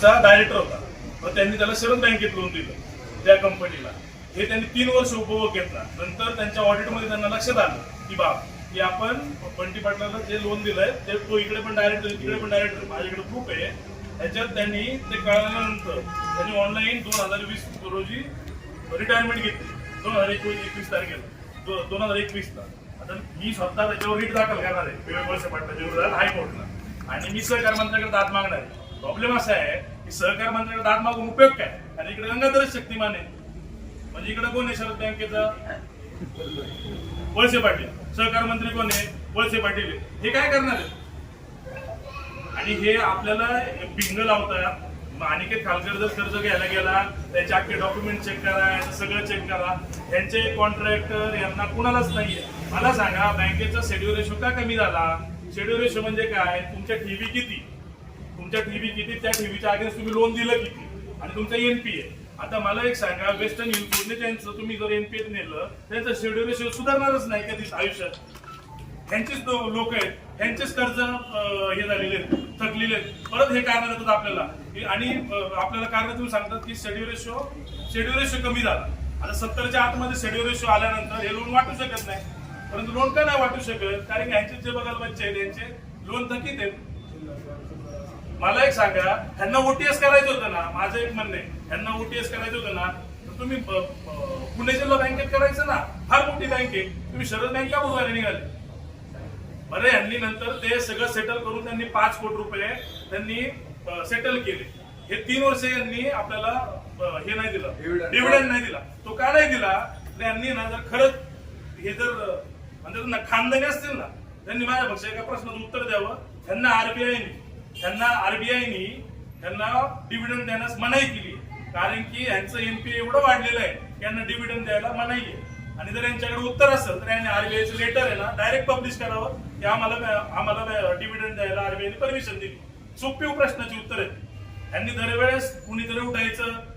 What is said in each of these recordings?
चा डायरेक्टर होता. मग त्यांनी त्याला शरद बँकेत लोन दिलं त्या कंपनीला हे त्यांनी तीन वर्ष उपभोग घेतला. नंतर त्यांच्या ऑडिटमध्ये त्यांना लक्षात आलं की बाब की आपण बंटी पाटलाला जे लोन दिलंय ते तो इकडे पण डायरेक्ट तिकडे पण डायरेक्ट माझ्याकडे खूप आहे. त्याच्यात त्यांनी ते कळल्यानंतर त्यांनी ऑनलाईन दोन हजार वीस रोजी रिटायरमेंट घेतली. दोन हजार एकवीस एकवीस तारखेला. दोन हजार एकवीसला आता मी स्वतः त्याच्यावर रीट दाखल करणार आहे. वर्ष पाटलाच्या विरोधात हायकोर्टला. आणि मी सहकार मंत्र्याकडे दाद मागणार आहे. प्रॉब्लेम असा आहे की सहकार मंत्र्याकडे दाद मागून उपयोग काय? आणि इकडे गंगाधरच शक्तिमान आहे. म्हणजे इकडे कोण आहे शरद बँकेचा? वळसे पाटील. सहकार मंत्री कोण आहे? वळसे पाटील आहे. हे काय करणार आहे आणि हे आपल्याला पिंग लावतात. मग अनिकेत खालकर जर कर्ज घ्यायला गेला त्याचे अख्खे डॉक्युमेंट चेक करा याचं सगळं चेक करा. यांचे कॉन्ट्रॅक्टर यांना कुणालाच नाहीये. मला सांगा बँकेचा शेड्यूल रेशो का कमी झाला? शेड्यूल रेशो म्हणजे काय? तुमच्या ठेवी किती? तुमच्या ठेवी किती? त्या ठेवीच्या अगेन्स्ट तुम्ही लोन दिलं किती? आणि तुमचा एनपीए आता मला एक सांगा वेस्टर्न युनियनने त्यांचं तुम्ही जर एनपीएत नेलं त्यांचं शेड्यूल सुधारणारच नाही कधीच आयुष्यात? ह्यांचेच लोक आहेत. ह्यांचेच कर्ज हे झालेले आहेत, थकलेले आहेत. परत हे कारण देतात आपल्याला. की- आणि आपल्याला कारण तुम्ही सांगतात की शेड्यूल रेशो शेड्यूल रेशो कमी झाला. आता सत्तरच्या आतमध्ये शेड्यूल रेशो आल्यानंतर हे लोन वाटू शकत नाही. परंतु लोन का नाही वाटू शकत? कारण की ह्यांचे जे बघाल बच्चे आहेत त्यांचे लोन थकीत आहेत. मला एक सांगा ह्यांना ओटीएस करायचं होतं ना माझं एक म्हणणं आहे ह्यांना ओटीएस करायचं होतं ना तर तुम्ही पुणे जिल्हा बँकेत करायचं ना फार मोठी बँक आहे. तुम्ही शरद बँक का बुधवारी निघाले. बरं यांनी नंतर ते सगळं सेटल करून त्यांनी पाच कोटी रुपये त्यांनी सेटल केले. हे तीन वर्ष यांनी आपल्याला हे नाही दिलं. डिव्हिडंड नाही दिला. तो का नाही दिला? यांनी ना जर खरंच हे जर ना खानदानी असतील ना त्यांनी माझ्यापेक्षा एका प्रश्नाचं उत्तर द्यावं. त्यांना आरबीआयने त्यांना आरबीआयनी त्यांना डिव्हिडंड देण्यास मनाई केली. कारण की यांचं एनपी एवढं वाढलेलं आहे की यांना डिव्हिडंड द्यायला मनाई आहे. आणि जर यांच्याकडे उत्तर असेल तर यांनी आरबीआयचं लेटर आहे ना डायरेक्ट पब्लिश करावं की आम्हाला आम्हाला डिव्हिडंड द्यायला आरबीआयने परमिशन दिली. सोपी प्रश्नाची उत्तर आहेत. यांनी दरवेळेस कुणीतरी उठायचं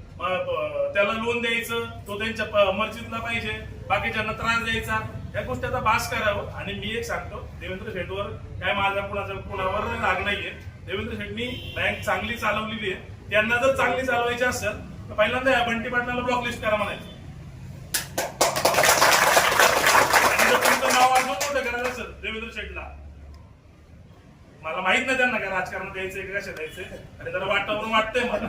त्याला लोन द्यायचं तो त्यांच्या मर्जीतला पाहिजे बाकीच्यांना त्रास द्यायचा या गोष्टी आता बास करावं. आणि मी एक सांगतो देवेंद्र शेटवर काय माझा कुणाचा कुणावर राग नाहीये. देवेंद्र शेटनी बँक चांगली चालवलेली आहे. त्यांना जर चांगली चालवायची असेल तर पहिल्यांदा या बंटी पाटलाला ब्लॉक लिस्ट करा म्हणायचं. आणि जर तुमचं नाव अजून मोठं करायचं असेल देवेंद्र शेटला. मला माहीत नाही त्यांना काय राजकारण द्यायचंय का कशा द्यायचंय. आणि जरा वाटावरून वाटतंय मला.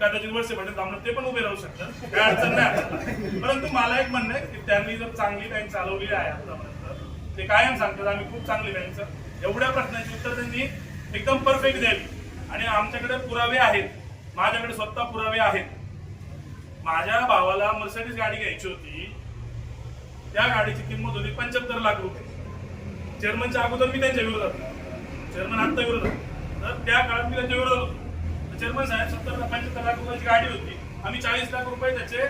कदाचित वर्ष म्हणजे त्यामुळे ते पण उभे राहू शकतात. काय अडचण नाही परंतु मला एक म्हणणं आहे की त्यांनी जर चांगली बँक चालवली आहे आतापर्यंत ते कायम सांगतात आम्ही खूप चांगली बँक एवढ्या प्रश्नाची उत्तर त्यांनी एकदम परफेक्ट द्यावी आणि आमच्याकडे पुरावे आहेत. माझ्याकडे स्वतः पुरावे आहेत. माझ्या भावाला मर्सडीज गाडी घ्यायची होती. त्या गाडीची किंमत होती पंच्याहत्तर लाख रुपये. चेअरमनच्या अगोदर मी त्यांच्या विरोधात चेअरमन आत्ता विरोधात तर त्या काळात मी त्यांच्या विरोधात होतो. चेअरमन साहेब सत्तर पंच्याहत्तर लाख रुपयाची गाडी होती. आम्ही चाळीस लाख रुपये त्याचे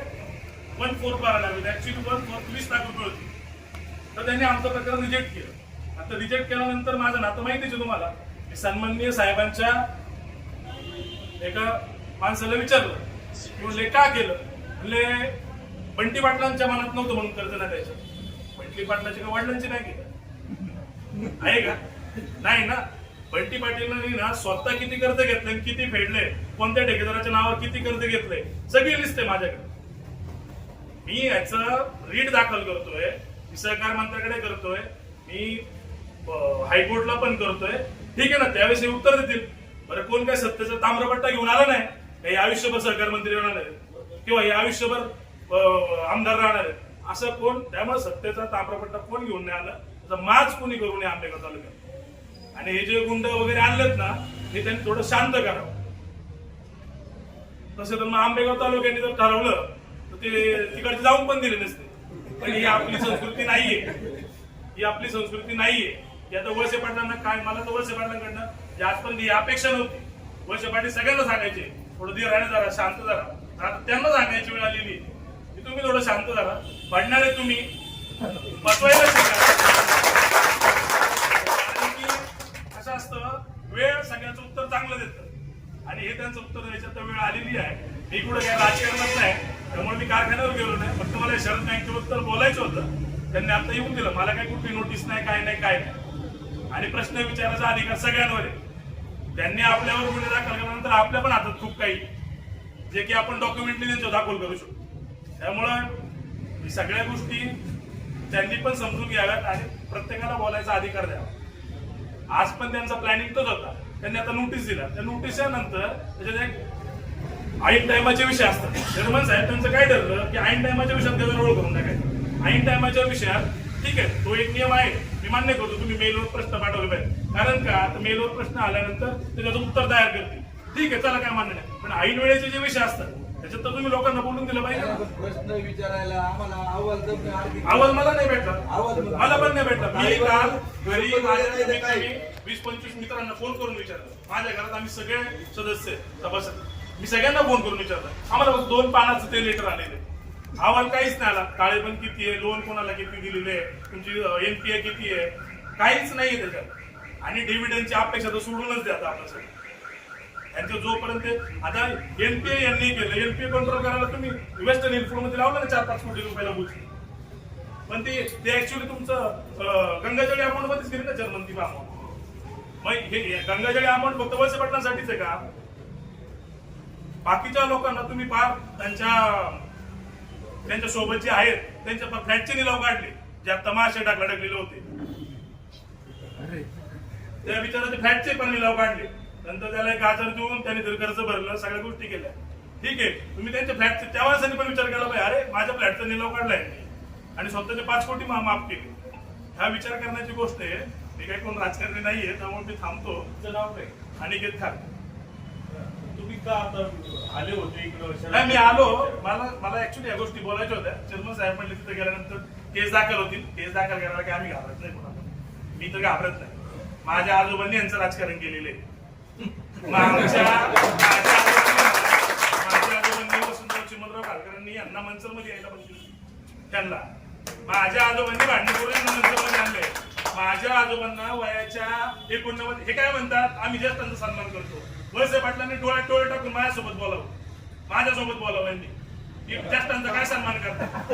वन फोर बारा लागले ऍक्च्युली वन फोर वीस लाख रुपये होती. तर त्यांनी आमचं प्रकरण रिजेक्ट केलं. आता रिजेक्ट केल्यानंतर माझं नातं माहितीच आहे तुम्हाला. सन्माननीय साहेबांच्या एका माणसाला विचारलं. की म्हणले का केलं? म्हणले बंटी पाटलांच्या मनात नव्हतं म्हणून कर्ज ना द्यायचं. बंटी पाटलाची का वडिलांची नाही केलं? आहे का? नाही ना. बंटी पाटीलांनी ना स्वतः किती कर्ज घेतले किती फेडले कोणत्या ठेकेदाराच्या नावावर किती कर्ज घेतले सगळी लिस्ट आहे माझ्याकडे. मी याच रीट दाखल करतोय सहकार मंत्र्याकडे करतोय मी हायकोर्टला पण करतोय ठीक आहे ना त्यावेळेस हे उत्तर देतील. बरं कोण काय सत्तेचा ताम्रपट्टा घेऊन आला नाही काही आयुष्यभर सहकार मंत्री राहणार आहे? किंवा हे आयुष्यभर आमदार राहणार आहे? असं कोण? त्यामुळे सत्तेचा ताम्रपट्टा कोण घेऊन नाही आला? त्याचा माज कोणी करू नये आंबेगाव तालुक्यात? आणि हे जे गुंड वगैरे आणलेत ना हे त्यांनी थोडं शांत करावं. तसं तर मग आंबेगाव तालुक्याने जर ठरवलं तर ते तिकडचे जाऊन पण दिले नसते. पण ही आपली संस्कृती नाहीये. ही आपली संस्कृती नाहीये. आता वळसे पाटलांना काय? मला तर वळसे पाटलांकडनं जी आजपर्यंत ही अपेक्षा नव्हती. वळसे पाटील सगळ्यांना सांगायचे थोडं धीर राहणे जरा शांत जरा. तर आता त्यांना सांगायची वेळ आलेली की तुम्ही थोडं शांत जरा. पडणारे तुम्ही. बसवायला शिका. कसं असतं वेळ सगळ्याचं उत्तर चांगलं देतं. आणि हे त्यांचं उत्तर द्यायचं तर वेळ आलेली आहे. मी कुठं काय राजकारणात नाही. त्यामुळे मी कारखान्यावर गेलो नाही. फक्त मला शरद बँकेबद्दल बोलायचं होतं. त्यांनी आता येऊन दिलं. मला काही कुठली नोटीस नाही काय नाही काय नाही. आणि प्रश्न विचारायचा अधिकार सगळ्यांवर आहे. त्यांनी आपल्यावर गुन्हे दाखल केल्यानंतर आपल्या पण हातात खूप काही. जे की आपण डॉक्युमेंटली त्यांच्यावर दाखल करू शकतो. त्यामुळं सगळ्या गोष्टी त्यांनी पण समजून घ्याव्यात आणि प्रत्येकाला बोलायचा अधिकार द्यावा. आज पण त्यांचा प्लॅनिंग तोच होता. त्यांनी आता नोटीस दिला. त्या नोटीसच्या नंतर त्याच्यात एक ऐन टायमाचे विषय असतात. जर्मन साहेब त्यांचं काय ठरलं की ऐन टायमाच्या विषयात गदारोळ करून टाकायचं. ऐन टायमाच्या विषयात ठीक आहे तो एक नियम आहे. मी मान्य करतो तुम्ही मेलवर प्रश्न पाठवले पाहिजे. कारण का? तर मेलवर प्रश्न आल्यानंतर ते त्याचं उत्तर तयार करतील. ठीक आहे चला काय मान्य नाही. पण ऐन वेळेचे जे विषय असतात त्याच्यात तर तुम्ही लोकांना बोलून दिलं पाहिजे. प्रश्न विचारायला आम्हाला जमणे आवाज मला नाही भेटला. आवाज मला- पण नाही भेटला. मी काल घरी माझ्या कमीत? कमी वीस पंचवीस मित्रांना फोन करून विचारलं. माझ्या घरात आम्ही सगळे सदस्य आहे, सभासद मी सगळ्यांना फोन करून विचारलं. आम्हाला फक्त दोन पानाचं ते लेटर आलेले. अहवाल काहीच नाही आला. ताळेबंद किती आहे लोन कोणाला किती दिलेले आहे तुमची एनपीए किती आहे काहीच नाहीये त्याच्यात. आणि डिव्हिडंडची अपेक्षा तर सोडूनच द्या आता आपल्यासाठी. त्यांचं जोपर्यंत आता एनपीए यांनी केलं एनपीए कंट्रोल करायला तुम्ही वेस्टर्न इन्फोर्टमध्ये लावलं ना चार पाच कोटी रुपयाला बुची पण ते ते ऍक्च्युली तुमचं गंगाजळी अमाऊंट मध्येच गेली ना जर्मन ती अमाऊंट मग हे हे गंगाजळी अमाऊंट फक्त वळसे पाटलांसाठीच आहे का? बाकीच्या लोकांना तुम्ही फार त्यांच्या त्यांच्यासोबत जे आहेत त्यांच्या फ्लॅटचे निलाव काढले. जे आता माशे टाकला टाकलेले होते. त्या बिचाराचे फ्लॅटचे पण निलाव काढले. नंतर त्याला एक गाजर देऊन त्यांनी कर्ज भरलं सगळ्या गोष्टी केल्या. ठीक आहे तुम्ही त्यांच्या फ्लॅटचे त्या माणसाने पण विचार केला पाहिजे. अरे माझ्या फ्लॅटचा निलाव काढलाय आणि स्वतःचे पाच कोटी मा- माफ केले. हा विचार करण्याची गोष्ट आहे मी काही कोण राजकारणी नाहीये त्यामुळे मी थांबतो. तुमचं नाव काय? अनिकेत खान. तुम्ही का आता आले होते इकडं नाही मी आलो. मला मला ऍक्च्युली या गोष्टी बोलायच्या होत्या. चेअरमन साहेब म्हणले तिथे गेल्यानंतर केस दाखल होतील. केस दाखल करायला की आम्ही घाबरत नाही कोणाला. मी तर घाबरत नाही. माझ्या आजोबांनी यांचं राजकारण केलेलं आहे. माझ्या आजोबांनी माझ्या आजोबांनी वसंतराव चिमनराव खारकरांनी यांना मनसरमध्ये यायला पाहिजे त्यांना. माझ्या आजोबांनी भांडण करून यांना मनसरमध्ये आणले माझ्या आजोबांना वयाच्या एकोणनव्वद हे काय म्हणतात? आम्ही ज्येष्ठांचा सन्मान करतो. वळसे पाटलांनी डोळ्यात डोळे टाकून माझ्यासोबत बोलावं. माझ्यासोबत बोलावं यांनी. की ज्येष्ठांचा काय सन्मान करतात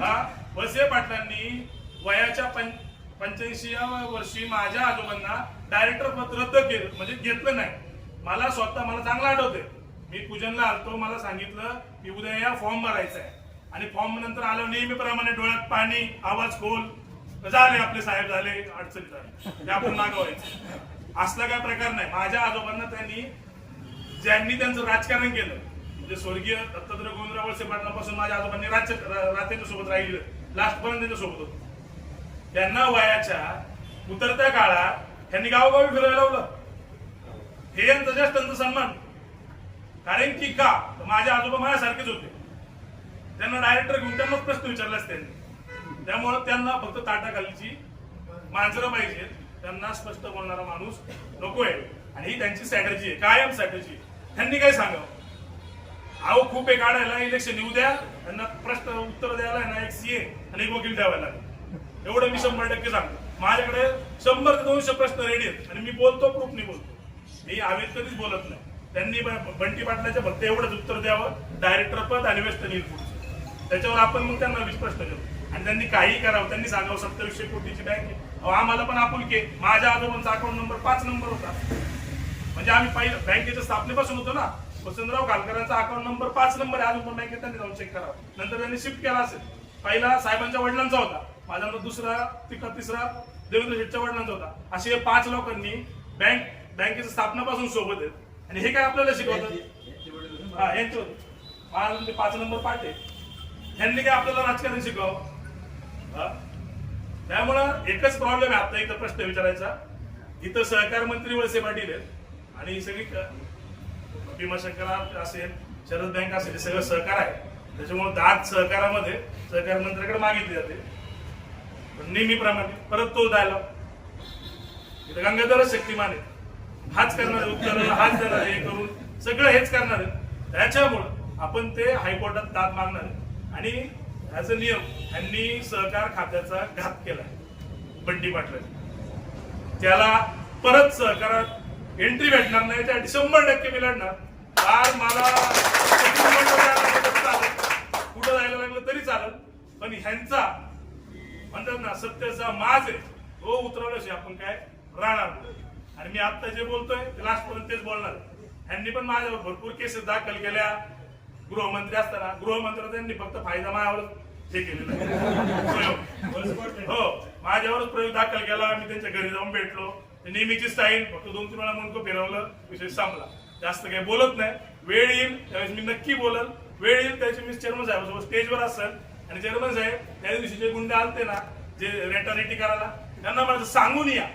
हा? वळसे पाटलांनी वयाच्या पं पंच्याऐंशी वर्षी माझ्या आजोबांना डायरेक्टर पद रद्द केलं. म्हणजे घेतलं नाही. मला स्वतः मला चांगलं आठवतंय. मी पूजनला आलतो मला सांगितलं की उद्या या फॉर्म भरायचा आहे. आणि फॉर्म नंतर आलं नेहमीप्रमाणे डोळ्यात पाणी आवाज खोल. झाले आपले साहेब झाले अडचणी झाले ते आपण मागवायचं असला काय प्रकार नाही. माझ्या आजोबांना त्यांनी ज्यांनी त्यांचं राजकारण केलं म्हणजे स्वर्गीय दत्तात्रय गोविंदराव वळसे पाटलापासून माझ्या आजोबांनी राज्य रात्यांच्या सोबत राहिलं लास्ट पर्यंत त्यांच्यासोबत त्यांना वयाच्या उतरत्या काळात त्यांनी गावोगावी फिरायला लावलं. हे यांचं जास्त त्यांचा सन्मान कारण की का? माझ्या माझे आजोबा माझ्यासारखेच होते. त्यांना डायरेक्टर घेऊन त्यांनाच प्रश्न विचारलाच त्यांनी. त्यामुळं त्यांना फक्त ताटाखालीची मांजरं पाहिजे. त्यांना स्पष्ट बोलणारा माणूस नकोय. आणि ही त्यांची स्ट्रॅटजी आहे. कायम स्ट्रॅटजी त्यांनी काय सांगावं? अहो खूप आहे काढायला इलेक्शन येऊ द्या. त्यांना प्रश्न उत्तर द्यायला ना एक सीए आणि एक वकील द्यावा लागेल. एवढं मी शंभर टक्के सांगतो. माझ्याकडे शंभर ते दोनशे प्रश्न रेडी आहेत. आणि मी बोलतो प्रूफनी बोलतो. मी हवेत कधीच बोलत नाही. त्यांनी बंटी पाटलाच्या फक्त एवढंच उत्तर द्यावं. डायरेक्टर पद आणि वेस्टर्न पुढचं त्याच्यावर आपण मग त्यांना वीस प्रश्न आणि त्यांनी काही करावं त्यांनी सांगावं सत्तावीसशे कोटीची बँक आहे. आम्हाला पण आपुलके माझ्या आजोबांचा अकाउंट नंबर पाच नंबर होता. म्हणजे आम्ही पहिलं बँकेच्या स्थापनेपासून होतो ना. वसंतराव खालकरांचा अकाउंट नंबर पाच नंबर आहे. अजून पण बँकेत त्यांनी जाऊन चेक करावं. नंतर त्यांनी शिफ्ट केला असेल. पहिला साहेबांच्या वडिलांचा होता. माझा नंबर दुसरा तिका तिसरा देवेंद्र शेठच्या वडिलांचा होता. असे हे पाच लोकांनी बँक बँकेच्या स्थापनापासून सोबत आहेत. आणि हे काय आपल्याला शिकवतात? हा यांचे होते. पाच नंबर पाठ आहे. ह्यांनी काय आपल्याला राजकारण शिकावं? त्यामुळं एकच प्रॉब्लेम आहे. आता इथं प्रश्न विचारायचा. इथं सहकार मंत्री वळसे पाटील आहेत. आणि सगळी भीमाशंकर असेल शरद बँक असेल हे सगळं सहकार आहे. त्याच्यामुळे दाद सहकारामध्ये सहकार मंत्र्याकडे मागितली जाते. पण नेहमीप्रमाणे परत तो द्यायला. इथं गंगाधरच शक्तिमान आहे हाच करणार उत्तर हाच देणार हे करून सगळं हेच करणार आहे त्याच्यामुळं आपण ते हायकोर्टात दाद मागणार आहे आणि ह्याचा नियम यांनी सहकार खात्याचा घात केला बंडी पाटलांनी. त्याला परत सहकारात एंट्री भेटणार नाही त्या शंभर टक्के मी लढणार. फार मला कुठं जायला लागलं तरी चालत कुठं जायला लागलं तरी चालेल. पण ह्यांचा म्हणतात ना सत्याचा माज आहे. तो उतरवल्याशिवाय आपण काय राहणार आणि मी आता जे बोलतोय ते लास्ट पर्यंत तेच बोलणार ह्यांनी पण माझ्यावर भरपूर केसेस दाखल केल्या. गृहमंत्री असताना गृहमंत्री त्यांनी फक्त फायदा माझ्यावर हे केलेलं आहे. प्रयोग. हो माझ्यावरच प्रयोग दाखल केला. मी त्यांच्या घरी जाऊन भेटलो. नेहमीची स्टाईल फक्त दोन तीन वेळा मुंडको फिरवलं. विषय संपला. जास्त काही बोलत नाही. वेळ येईल त्यावेळेस मी नक्की बोलल. वेळ येईल त्याची मी चेअरमन साहेबासोबत स्टेजवर असेल. आणि चेअरमन साहेब त्या दिवशी जे गुंडे आलते ना जे रेटारेटी करायला त्यांना मला सांगून या.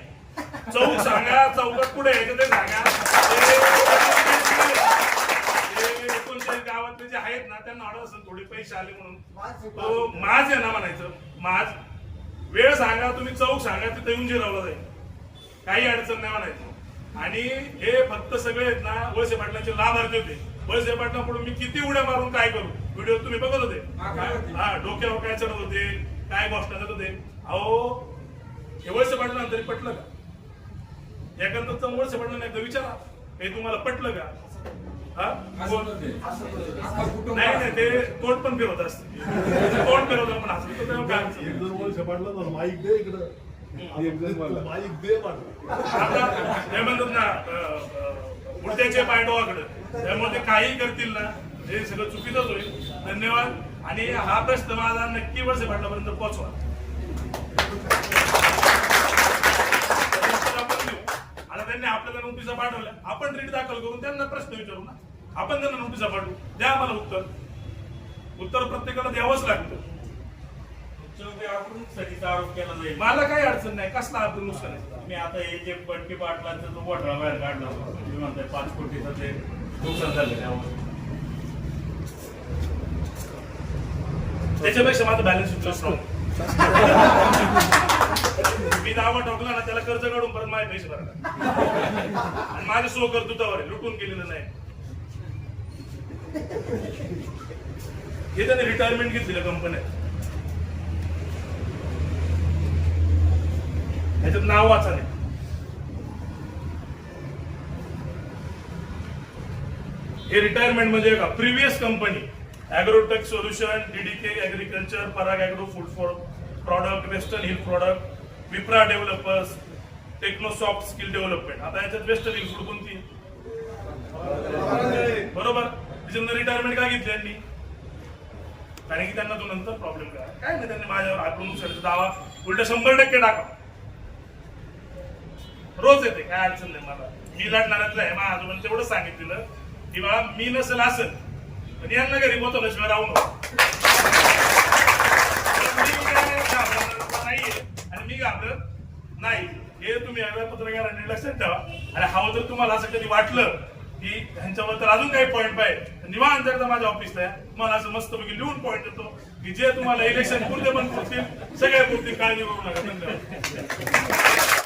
चौक सांगा चौकात पुढे यायचं ते सांगा. ते एकोणचाळीस गावातले जे आहेत ना त्यांना ऑर्डर असेल थोडे पैसे आले म्हणून. तो माझ आहे ना म्हणायचं. माझ. वेळ सांगा तुम्ही चौक सांगा तिथे येऊन जिरवलं जाईल. काही अडचण नाही म्हणायचं. आणि हे फक्त सगळे आहेत ना वळसे पाटलांचे लाभार्थी होते. वळसे पाटलांकडून मी किती उड्या मारून काय करू? व्हिडिओ तुम्ही बघत होते. हा, डोक्यावर काय चढत होते? काय गोष्ट करत होते? अहो हे वळसे पाटलांना तरी पटलं का? एखादं वळसे पाटलांना एकदा विचारा. हे तुम्हाला पटलं का? हा? नाही नाही ते तोंड पण फिरवत असते तोंड फिरवत पण असते तर तेव्हा काय अडचण एक नाही. दोन वर्ष पडलं ना माईक दे इकडं. माईक दे ते म्हणतात ना त्यामुळे ते काही करतील ना हे सगळं चुकीचंच होईल. धन्यवाद. आणि हा प्रश्न माझा नक्की वर्ष आपण देऊ. आता त्यांनी आपल्याला नोटिसा पाठवल्या. आपण रीट दाखल करून त्यांना प्रश्न विचारू ना. आपण त्यांना नोटिसा पाठवू. द्या आम्हाला उत्तर. उत्तर प्रत्येकाला द्यावंच लागतं. आरोप केला जाईल. मला काही अडचण नाही. कसला आपण नुकसान आहे? मी आता हे जे बंटी पाटलांचा जो घोटाळा बाहेर काढला तुम्ही म्हणताय पाच कोटीचं ते नुकसान झालं त्याच्यापेक्षा माझं बॅलन्स स्ट्रॉंग मी दावा ठोकला ना त्याला कर्ज काढून परत माझे पैसे भरणार. आणि माझे सो कर्तृत्वावर लुटून केलेलं नाही. हे त्याने रिटायरमेंट घेतलेल्या कंपन्या ह्याच्यात नाव वाचा नाही. हे रिटायरमेंट म्हणजे का previous company agrotech solution DDK agriculture Parag agro food for product western hill product Vipra developers technosoft skill development आता याच्यात वेस्टर्न हिल फूड कोणती? बरोबर? त्याच्यानंतर रिटायरमेंट का घेतली यांनी? कारण की त्यांना तो नंतर प्रॉब्लेम काय काय नाही त्यांनी माझ्यावर आक्रमण दावा? उलट शंभर टक्के टाका. रोज येते काय अडचण नाही मला. मी लढणाऱ्यातलं आहे माझ्या आजोबांनी तेवढं सांगितलेलं. की बाबा मी नसेल असेल पण यांना घरी बोलवल्याशिवाय राहू नको. मी नाहीये. आणि मी घाबरत नाही. हे तुम्ही या पत्रकारांनी लक्षात ठेवा. आणि हवं जर तुम्हाला असं कधी वाटलं की ह्यांच्याबद्दल अजून काही पॉईंट पाहिजे निवांत जर माझ्या ऑफिसला आहे तुम्हाला असं मस्त पैकी लिहून पॉईंट देतो की जे तुम्हाला इलेक्शन पुरते पण पुरतील सगळ्या पुरतील काळजी करू नका. धन्यवाद.